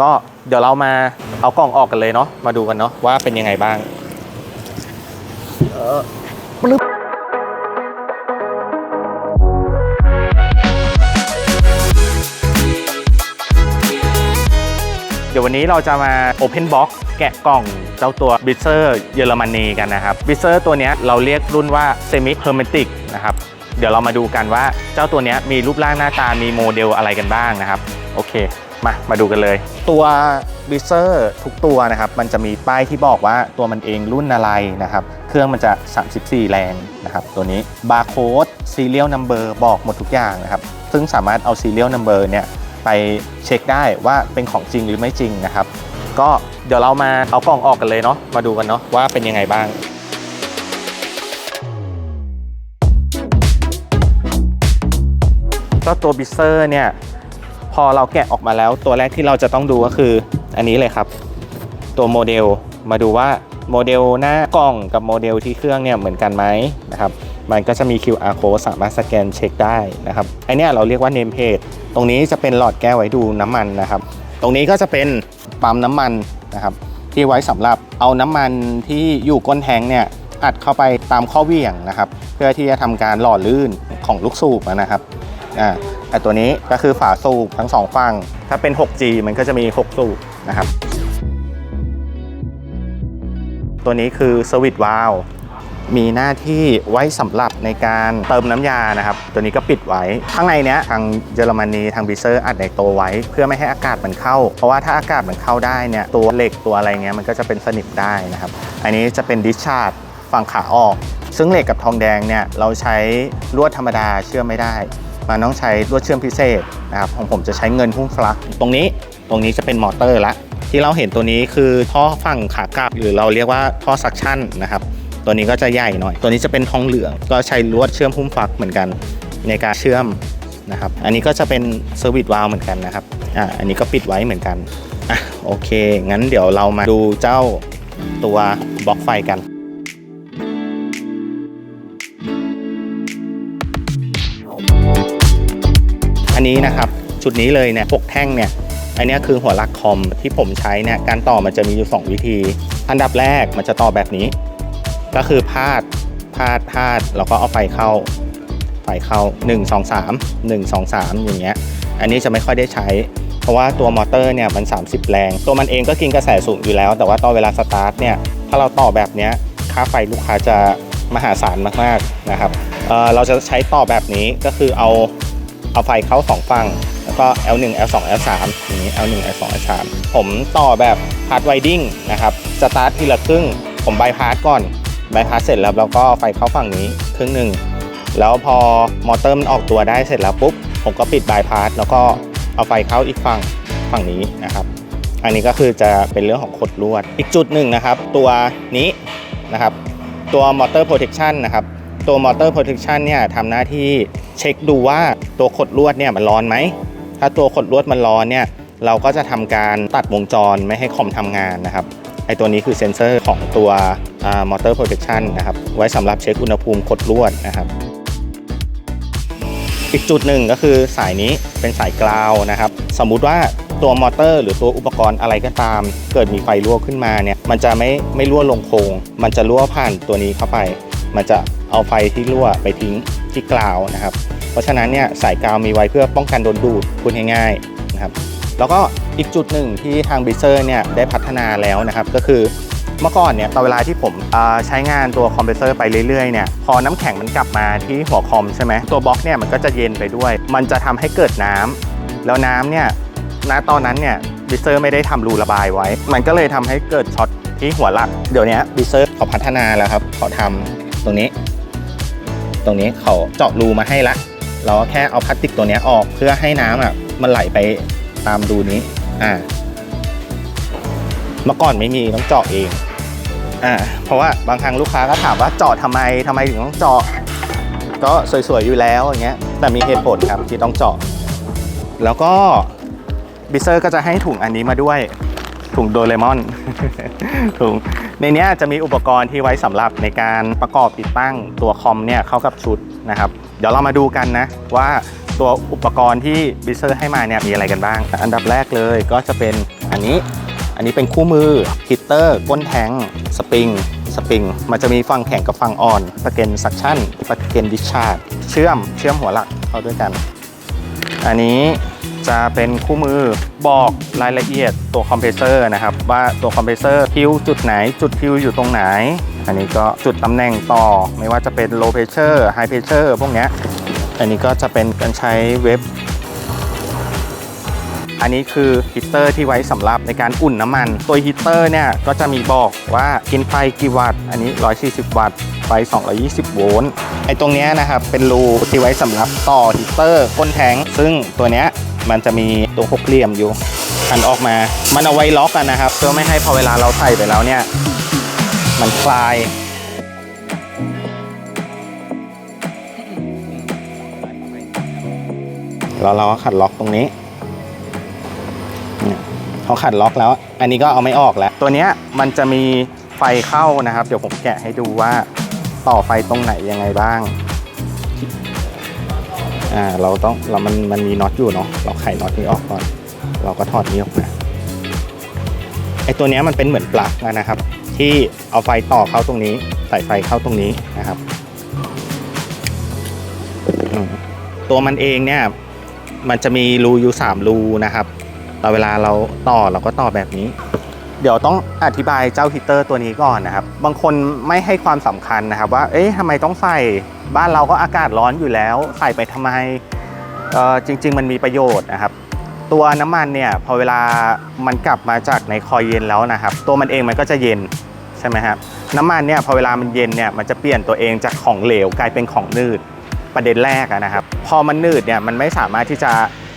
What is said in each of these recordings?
ก็เดี๋ยวเรามาเอากล่องออกกันเลยเนาะมาดูกันเนาะว่าเป็นยังไงบ้างเออปลึบเดี๋ยววันนี้เราจะมา Open Box แกะกล่องเจ้าตัว b i z z e r เยอรมนีกันนะครับ b i z z e r ตัวนี้เราเรียกรุ่นว่า Semi Hermetic นะครับเดี๋ยวเรามาดูกันว่าเจ้าตัวนี้มีรูปร่างหน้าตามีโมเดลอะไรกันบ้างนะครับ โอเค มามาดูกันเลย ตัวบิเซอร์ทุกตัวนะครับ มันจะมีป้ายที่บอกว่าตัวมันเองรุ่นอะไรนะครับ เครื่องมันจะ 34 แรงนะครับ ตัวนี้บาร์โค้ดซีเรียลนัมเบอร์บอกหมดทุกอย่างนะครับ ซึ่งสามารถเอาซีเรียลนัมเบอร์เนี่ยไปเช็คได้ว่าเป็นของจริงหรือไม่จริงนะครับ ก็เดี๋ยวเรามาเอากล่องออกกันเลยเนาะมาดูกันเนาะว่าเป็นยังไงบ้างก็ตัวบิเซอร์เนี่ย อเราแกะออกมาแล้วตัวแรกที่เราจะต้องดูก็คืออันนี้เลยครับ ตัวโมเดลมาดูว่าโมเดลหน้ากล่องกับโมเดลที่เครื่องเนี่ยเหมือนกันไหมนะครับมันก็จะมี QR code สามารถสแกนเช็คได้นะครับไอเนี้ยเราเรียกว่า name plate ตรงนี้จะเป็นหลอดแก้วไว้ดูน้ำมันนะครับ ตรงนี้ก็จะเป็นปั๊มน้ำมันนะครับที่ไว้สำหรับเอาน้ำมันที่อยู่ก้นแทงเนี่ยอัดเข้าไปตามข้อเวี่ยงนะครับ เพื่อที่จะทำการหล่อลื่นของลูกสูบนะครับอ่า ไอตัวนี้ก็คือฝาสูบทั้งสองฝั่ง ถ้าเป็น 6G มันก็จะมี 6 สูบนะครับ ตัวนี้คือสวิตช์วาลวมีหน้าที่ไว้สำหรับในการเติมน้ำยานะครับ ตัวนี้ก็ปิดไว้ ข้างในเนี้ยทางเยอรมนีทางบิเซอร์อัดในโตวไว้ เพื่อไม่ให้อากาศมันเข้า เพราะว่าถ้าอากาศมันเข้าได้เนี่ยตัวเหล็กตัวอะไรเงี้ยมันก็จะเป็นสนิมได้นะครับ อันนี้จะเป็นดิชาร์ดฝั่งขาออก ซึ่งเหล็กกับทองแดงเนี่ยเราใช้ลวดธรรมดาเชื่อมไม่ได้ มันต้องใช้ลวดเชื่อมพิเศษนะครับของผมจะใช้เงินหุ้มฟลักตรงนี้ตรงนี้จะเป็นมอเตอร์ละที่เราเห็นตัวนี้คือท่อฝั่งขากลับหรือเราเรียกว่าท่อซักชั่นนะครับตัวนี้ก็จะใหญ่หน่อย ตัวนี้จะเป็นทองเหลือง ก็ใช้ลวดเชื่อมหุ้มฟักเหมือนกันในการเชื่อมนะครับ อันนี้ก็จะเป็นเซอร์วิสวาลเหมือนกันนะครับ อ่า อันนี้ก็ปิดไว้เหมือนกัน อะ โอเค งั้นเดี๋ยวเรามาดูเจ้าตัวบล็อกไฟกัน อันนี้นะครับชุดนี้เลยเนี่ยพวกแท่งเนี่ยอันนี้คือหัวลักคอมที่ผมใช้เนี่ยการต่อมันจะมีอยู่ 2 วิธี อันดับแรกมันจะต่อแบบนี้ ก็คือพาดพาดพาดแล้วก็เอาไฟเข้า ไฟเข้า 1 2 3 1 2 3 อย่างเงี้ยอันนี้จะไม่ค่อยได้ใช้ เพราะว่าตัวมอเตอร์เนี่ยมัน 30 แรง ตัวมันเองก็กินกระแสสูงอยู่แล้ว แต่ว่าตอนเวลาสตาร์ทเนี่ยถ้าเราต่อแบบเนี้ยค่าไฟลูกค้าจะมหาศาลมากๆนะครับเเราจะใช้ต่อแบบนี้ก็คือเอา เอาไฟเข้าสองฝั่งแล้วก็ L1 L2 L3 อย่างนี้ L1 L2 L3 ผมต่อแบบพาร์ทไวดิ้งนะครับสตาร์ททีละครึ่ง ผมบายพาสก่อนบายพาสเสร็จแล้วเราก็ไฟเข้าฝั่งนี้ครึ่งหนึ่งแล้วพอมอเตอร์มันออกตัวได้เสร็จแล้วปุ๊บผมก็ปิดบายพาสแล้วก็เอาไฟเข้าอีกฝั่งฝั่งนี้นะครับ อันนี้ก็คือจะเป็นเรื่องของขดลวด อีกจุดหนึ่งนะครับ ตัวนี้นะครับ ตัวมอเตอร์โปรเทคชันนะครับ ตัวมอเตอร์โปรเทคชันเนี่ยทำหน้าที่เช็คดูว่าตัวขดลวดเนี่ยมันร้อนไหม ถ้าตัวขดลวดมันร้อนเนี่ยเราก็จะทำการตัดวงจรไม่ให้คอมทำงานนะครับไอตัวนี้คือเซ็นเซอร์ของตัวมอเตอร์โปรเทคชันนะครับไว้สำหรับเช็คอุณหภูมิขดลวดนะครับอีกจุดหนึ่งก็คือสายนี้เป็นสายกราวนะครับ สมมุติว่าตัวมอเตอร์ หรือตัวอุปกรณ์อะไรก็ตาม เกิดมีไฟรั่วขึ้นมาเนี่ยมันจะไม่ไม่รั่วลงโครงมันจะรั่วผ่านตัวนี้เข้าไป มันจะ เอาไฟที่รั่วไปทิ้งที่กราวนะครับ เพราะฉะนั้นเนี่ยสายกาวมีไว้เพื่อป้องกันโดนดูดพูดง่ายๆนะครับ แล้วก็อีกจุดหนึ่งที่ทางบิเซอร์เนี่ยได้พัฒนาแล้วนะครับ ก็คือเมื่อก่อนเนี่ยตอนเวลาที่ผมใช้งานตัวคอมเพรสเซอร์ไปเรื่อยๆเนี่ยพอน้ำแข็งมันกลับมาที่หัวคอมใช่ไหมตัวบล็อกเนี่ยมันก็จะเย็นไปด้วย มันจะทำให้เกิดน้ำแล้วน้ำเนี่ยณตอนนั้นเนี่ยบิเซอร์ไม่ได้ทำรูระบายไว้ มันก็เลยทำให้เกิดช็อตที่หัวหลัก เดี๋ยวนี้บิเซอร์เขาพัฒนาแล้วครับเขาทำตรงนี้ ตรงนี้เขาเจาะรูมาให้ละ เราก็แค่เอาพลาสติกตัวนี้ออกเพื่อให้น้ำอะมันไหลไปตามรูนี้อ่าเมื่อก่อนไม่มีต้องเจาะเองอ่าเพราะว่าบางครั้งลูกค้าก็ถามว่าเจาะทำไมทำไมถึงต้องเจาะก็สวยๆอยู่แล้วอย่างเงี้ยแต่มีเหตุผลครับที่ต้องเจาะ แล้วก็บิเซอร์ก็จะให้ถุงอันนี้มาด้วย ถุงโดเรมอน ถุงในนี้จะมีอุปกรณ์ที่ไว้สำหรับในการประกอบติดตั้งตัวคอมเนี่ยเข้ากับชุดนะครับ เดี๋ยวเรามาดูกันนะว่าตัวอุปกรณ์ที่บิเซอร์ให้มาเนี่ยมีอะไรกันบ้าง อันดับแรกเลยก็จะเป็นอันนี้อันนี้เป็นคู่มือฮิตเตอร์ ก้นแทงสปริงสปริง มันจะมีฝั่งแข็งกับฝั่งอ่อนปะเกนซักชั่นปะเกนดิชาร์ดเชื่อมเชื่อมหัวหลักเข้าด้วยกัน อันนี้ จะเป็นคู่มือบอกรายละเอียดตัวคอมเพรสเซอร์นะครับ ว่าตัวคอมเพรสเซอร์พิวจุดไหน จุดพิวอยู่ตรงไหน อันนี้ก็จุดตำแหน่งต่อ ไม่ว่าจะเป็น low pressure high pressure พวกนี้อันนี้ก็จะเป็นการใช้เว็บ อันนี้คือฮีเตอร์ที่ไว้สำหรับในการอุ่นน้ำมัน ตัวฮีเตอร์เนี่ยก็จะมีบอกว่ากินไฟกี่วัตต์ อันนี้ 140 วัตต์ไฟ 220 โวลต์ ไอ้ตรงนี้นะครับ เป็นรูที่ไว้สำหรับต่อฮีเตอร์ก้นแทงซึ่งตัวเนี้ย มันจะมีตัวหกเหลี่ยมอยู่หันออกมา มันเอาไว้ล็อกกันนะครับ เพื่อไม่ให้พอเวลาเราใส่ไปแล้วเนี่ย มันคลายแล้วเราก็ขัดล็อกตรงนี้เนี่ยเขาขัดล็อกแล้ว อันนี้ก็เอาไม่ออกแล้ว ตัวเนี้ยมันจะมีไฟเข้านะครับ เดี๋ยวผมแกะให้ดูว่าต่อไฟตรงไหนยังไงบ้าง อ่าเราต้องเรามันมันมีน็อตอยู่เนาะเราไขน็อตนี้ออกก่อน เราก็ถอดนี้ออกมาไอตัวเนี้ยมันเป็นเหมือนปลั๊กนะครับ ที่เอาไฟต่อเข้าตรงนี้ใส่ไฟเข้าตรงนี้นะครับตัวมันเองเนี่ยมันจะมีรูอยู่3รูนะครับแต่เวลาเราต่อเราก็ต่อแบบนี้ เดี๋ยวต้องอธิบายเจ้าฮีเตอร์ตัวนี้ก่อนนะครับ บางคนไม่ให้ความสำคัญนะครับว่า เอ๊ะทำไมต้องใส่ บ้านเราก็อากาศร้อนอยู่แล้ว ใส่ไปทำไม เออจริง ๆ มันมีประโยชน์นะครับ ตัวน้ำมันเนี่ยพอเวลามันกลับมาจากในคอยเย็นแล้วนะครับ ตัวมันเองมันก็จะเย็นใช่ไหมครับ น้ำมันเนี่ยพอเวลามันเย็นเนี่ยมันจะเปลี่ยนตัวเองจากของเหลวกลายเป็นของนืดประเด็นแรกนะครับ พอมันนืดเนี่ยมันไม่สามารถที่จะ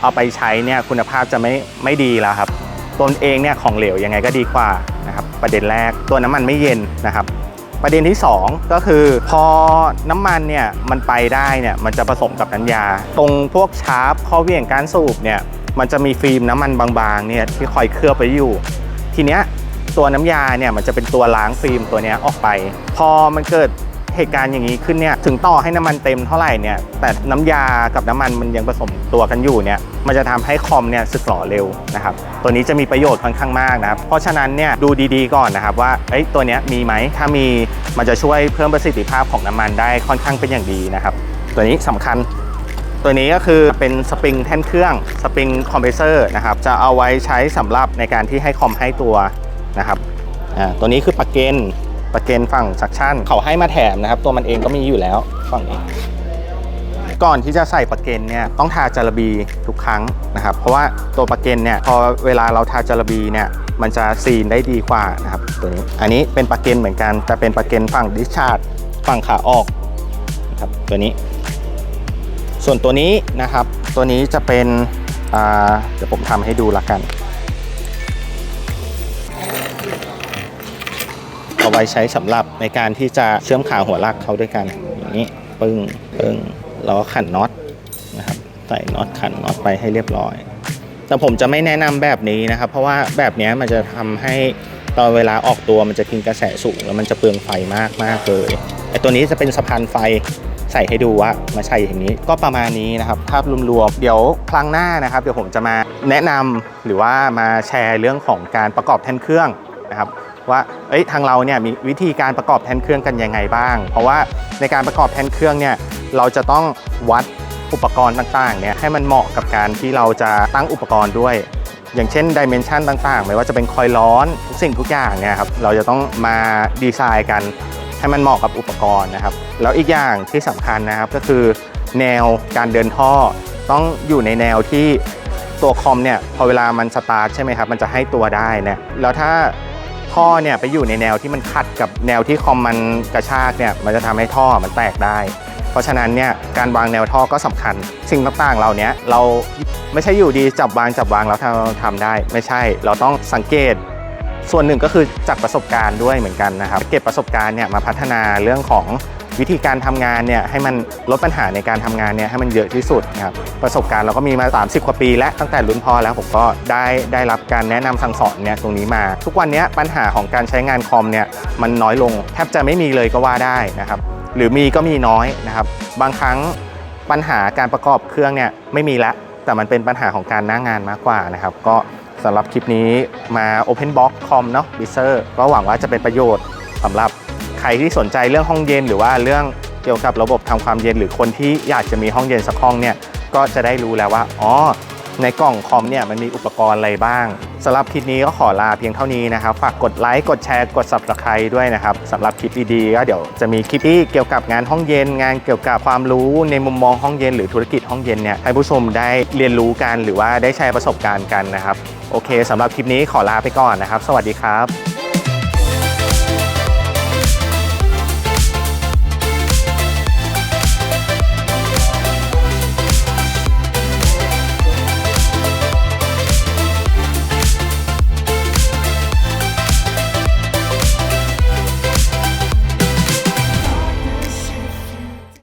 เอาไปใช้เนี่ยคุณภาพจะไม่ไม่ดีแล้วครับ ตนเองเนี่ยของเหลวยังไงก็ดีกว่านะครับประเด็นแรกตัวน้ำมันไม่เย็นนะครับประเด็นที่ 2 ก็คือพอน้ำมันเนี่ยมันไปได้เนี่ยมันจะผสมกับน้ำยา ตรงพวกชาร์ปข้อเหวี่ยงการสูบเนี่ยมันจะมีฟิล์มน้ำมันบางๆเนี่ยที่คอยเคลือบไปอยู่ ทีเนี้ยตัวน้ำยาเนี่ยมันจะเป็นตัวล้างฟิล์มตัวเนี้ยออกไป พอมันเกิด เหตุการณ์อย่างนี้ขึ้นเนี่ยถึงต่อให้น้ำมันเต็มเท่าไหร่เนี่ยแต่น้ำยากับน้ำมันมันยังผสมตัวกันอยู่เนี่ยมันจะทำให้คอมเนี่ยสึกหรอเร็วนะครับตัวนี้จะมีประโยชน์ค่อนข้างมากนะครับเพราะฉะนั้นเนี่ยดูดีๆก่อนนะครับว่าเอ้ยตัวเนี้ยมีไหมถ้ามีมันจะช่วยเพิ่มประสิทธิภาพของน้ำมันได้ค่อนข้างเป็นอย่างดีนะครับตัวนี้สำคัญตัวนี้ก็คือเป็นสปริงแท่นเครื่องสปริงคอมเพรสเซอร์นะครับจะเอาไว้ใช้สำหรับในการที่ให้คอมให้ตัวนะครับอ่าตัวนี้คือปลั๊กเกน ปลั๊กเกนฝั่งซักชั่นเขาให้มาแถมนะครับ ตัวมันเองก็มีอยู่แล้วฝั่งนี้ ก่อนที่จะใส่ปลั๊กเกนเนี่ยต้องทาจารบีทุกครั้งนะครับ เพราะว่าตัวปลั๊กเกนเนี่ยพอเวลาเราทาจารบีเนี่ยมันจะซีนได้ดีกว่านะครับตัวนี้ อันนี้เป็นปลั๊กเกนเหมือนกันแต่เป็นปลั๊กเกนฝั่งดิชาร์จฝั่งขาออกนะครับตัวนี้ ส่วนตัวนี้นะครับ ตัวนี้จะเป็นอ่าเดี๋ยวผมทำให้ดูละกัน ไว้ใช้สำหรับในการที่จะเชื่อมขาหัวลากเข้าด้วยกันอย่างนี้ปึ้งปึ้งแล้วก็ขันน็อตนะครับใส่น็อตขันน็อตไปให้เรียบร้อย แต่ผมจะไม่แนะนำแบบนี้นะครับ เพราะว่าแบบนี้มันจะทำให้ตอนเวลาออกตัวมันจะกินกระแสสูงแล้วมันจะเปลืองไฟมากมากเลยไอตัวนี้จะเป็นสะพานไฟใส่ให้ดูว่ามาใช่อย่างนี้ก็ประมาณนี้นะครับภาพรวมๆเดี๋ยวครั้งหน้านะครับเดี๋ยวผมจะมาแนะนำหรือว่ามาแชร์เรื่องของการประกอบแท่นเครื่องนะครับ ว่าเอ้ยทางเราเนี่ยมีวิธีการประกอบแทนเครื่องกันยังไงบ้าง เพราะว่าในการประกอบแทนเครื่องเนี่ยเราจะต้องวัดอุปกรณ์ต่างๆเนี่ยให้มันเหมาะกับการที่เราจะตั้งอุปกรณ์ด้วย อย่างเช่นดิเมนชันต่างๆ ไม่ว่าจะเป็นคอยล์ร้อนทุกสิ่งทุกอย่างเนี่ยครับเราจะต้องมาดีไซน์กันให้มันเหมาะกับอุปกรณ์นะครับแล้วอีกอย่างที่สำคัญนะครับก็คือ แนวการเดินท่อ ต้องอยู่ในแนวที่ตัวคอมเนี่ยพอเวลามันสตาร์ทใช่ไหมครับมันจะให้ตัวได้นี่ยแล้วถ้า ท่อเนี่ยไปอยู่ในแนวที่มันขัดกับแนวที่คอมมันกระชากเนี่ยมันจะทำให้ท่อมันแตกได้ เพราะฉะนั้นเนี่ยการวางแนวท่อก็สำคัญ สิ่งต่างๆเหล่านี้เราไม่ใช่อยู่ดีจับวางจับวางแล้วทำทำได้ ไม่ใช่เราต้องสังเกต ส่วนหนึ่งก็คือจากประสบการณ์ด้วยเหมือนกันนะครับ เก็บประสบการณ์เนี่ยมาพัฒนาเรื่องของ วิธีการทำงานเนี่ยให้มันลดปัญหาในการทำงานเนี่ยให้มันเยอะที่สุดนะครับประสบการณ์เราก็มีมา 30 กว่าปี แล้วตั้งแต่รุ่นพ่อแล้วผมก็ได้ได้รับการแนะนำสั่งสอนเนี่ยตรงนี้มา ทุกวันนี้ปัญหาของการใช้งานคอมเนี่ยมันน้อยลง แทบจะไม่มีเลยก็ว่าได้นะครับหรือมีก็มีน้อยนะครับ บางครั้งปัญหาการประกอบเครื่องเนี่ยไม่มีละแต่มันเป็นปัญหาของการหน้างงานมากกว่านะครับ ก็สำหรับคลิปนี้มา Openbox Com เนาะ b i z e r ก็หวังว่าจะเป็นประโยชน์สำหรับ รที่สนใจเรื่องห้องเย็น หรือว่าเรื่องเกี่ยวกับระบบทำความเย็น หรือคนที่อยากจะมีห้องเย็นสักห้องเนี่ยก็จะได้รู้แล้วว่าอ๋อในกล่องคอมเนี่ยมันมีอุปกรณ์อะไรบ้างสำหรับคลิปนี้ก็ขอลาเพียงเท่านี้นะครับ ฝากกดไลค์กดแชร์กด subscribe ด้วยนะครับสำหรับคลิปดีๆก็เดี๋ยวจะมีคลิปที่เกี่ยวกับงานห้องเย็น งานเกี่ยวกับความรู้ในมุมมองห้องเย็นหรือธุรกิจห้องเย็นเนี่ยให้ผู้ชมได้เรียนรู้กันหรือว่าได้แชร์ประสบการณ์กันนะครับ โอเคสำหรับคลิปนี้ขอลาไปก่อนนะครับ สวัสดีครับ